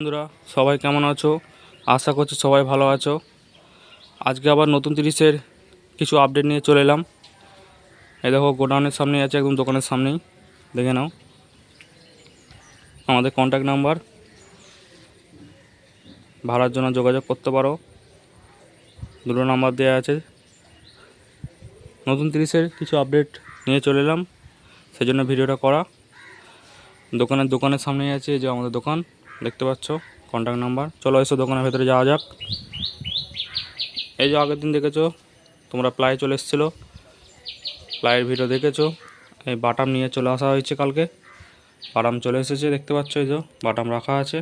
বন্ধুরা, সবাই কেমন আছো? আশা করছি সবাই ভালো আছো। আজকে আবার নতুন তিরিশের কিছু আপডেট নিয়ে চলে এলাম। এ দেখো, গোডাউনের সামনেই আছে একদম দোকানের সামনেই। দেখে নাও। আমাদের কন্ট্যাক্ট নাম্বার ভাড়ার জন্য যোগাযোগ করতে পারো। দুটো নাম্বার দেওয়া আছে। নতুন তিরিশের কিছু আপডেট নিয়ে চলে এলাম। সেই জন্য ভিডিওটা করা। দোকানের দোকানের সামনেই আছে যে আমাদের দোকান। দেখতে পাচ্ছ? কন্ট্যাক্ট নাম্বার চলো এসো দোকানের ভেতরে যাওয়া যাক। এই যে আগের দিন দেখেছ, তোমরা প্লাই চলে এসেছিল। প্লাইয়ের ভিডিও দেখেছ। এই বাটাম নিয়ে চলে আসা হয়েছে কালকে। বাটাম চলে এসেছে, দেখতে পাচ্ছ এই যে, বাটাম রাখা আছে।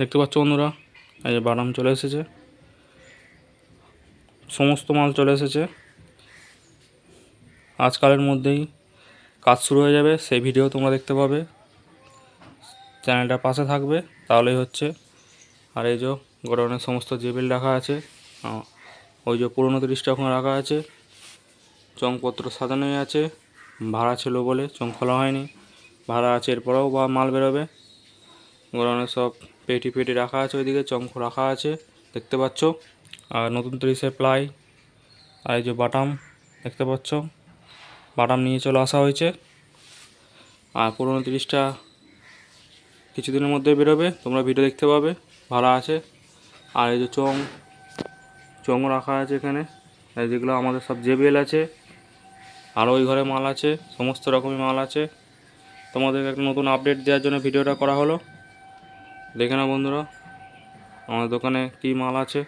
দেখতে পাচ্ছ বন্ধুরা, এই যে বাটাম চলে এসেছে। সমস্ত মাল চলে এসেছে। আজকালের মধ্যেই কাজ শুরু হয়ে যাবে, সেই ভিডিও তোমরা দেখতে পাবে। চ্যানেলটার পাশে থাকবে, তাহলেই হচ্ছে। আর এই যে গোডাউনের সমস্ত জেবিল রাখা আছে ওই যে পুরোনো তিরিশটা ওখানে রাখা আছে, চংপত্র সাজানোই আছে, ভাড়া ছিল বলে চং খোলা হয়নি। ভাড়া আছে এরপরেও বা মাল বেরোবে। গোডাউনে সব পেটি পেটি রাখা আছে, ওইদিকে চঙ্ক রাখা আছে, দেখতে পাচ্ছ। আর নতুন তিরিশে প্লাই আর এই যে বাটাম, দেখতে পাচ্ছ। বাটাম নিয়ে চলে আসা হয়েছে। আর পুরোনো তিরিশটা কিছুদিনের মধ্যে বেরোবে, তোমরা ভিডিও দেখতে পাবে ভাড়া আছে। আর এই যে চং চং রাখা আছে এখানে। যেগুলো আমাদের সব জেবিএল আছে, আর ওই ঘরে মাল আছে, সমস্ত রকমের মাল আছে। তোমাদেরকে একটা নতুন আপডেট দেওয়ার জন্য ভিডিওটা করা হলো। দেখে না বন্ধুরা, আমাদের দোকানে কী মাল আছে।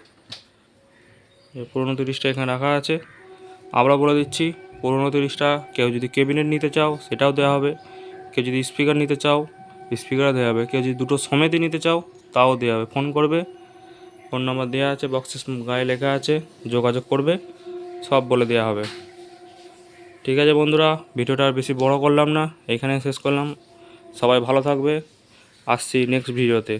পুরোনো তিরিশটা এখানে রাখা আছে। আমরা বলে দিচ্ছি, পুরোনো তিরিশটা কেউ যদি ক্যাবিনেট নিতে চাও, সেটাও দেওয়া হবে। কেউ যদি স্পিকার নিতে চাও স্পিকারও দেওয়া হবে। কেউ যদি দুটো সমেতই নিতে চাও, তাও দেওয়া হবে। ফোন করবে ফোন নাম্বার দেওয়া আছে বক্সের গায়ে লেখা আছে, যোগাযোগ করবে, সব বলে দেওয়া হবে। ঠিক আছে বন্ধুরা, ভিডিওটা আর বেশি বড় করলাম না এখানে শেষ করলাম। সবাই ভালো থাকবে। আসছি নেক্সট ভিডিওতে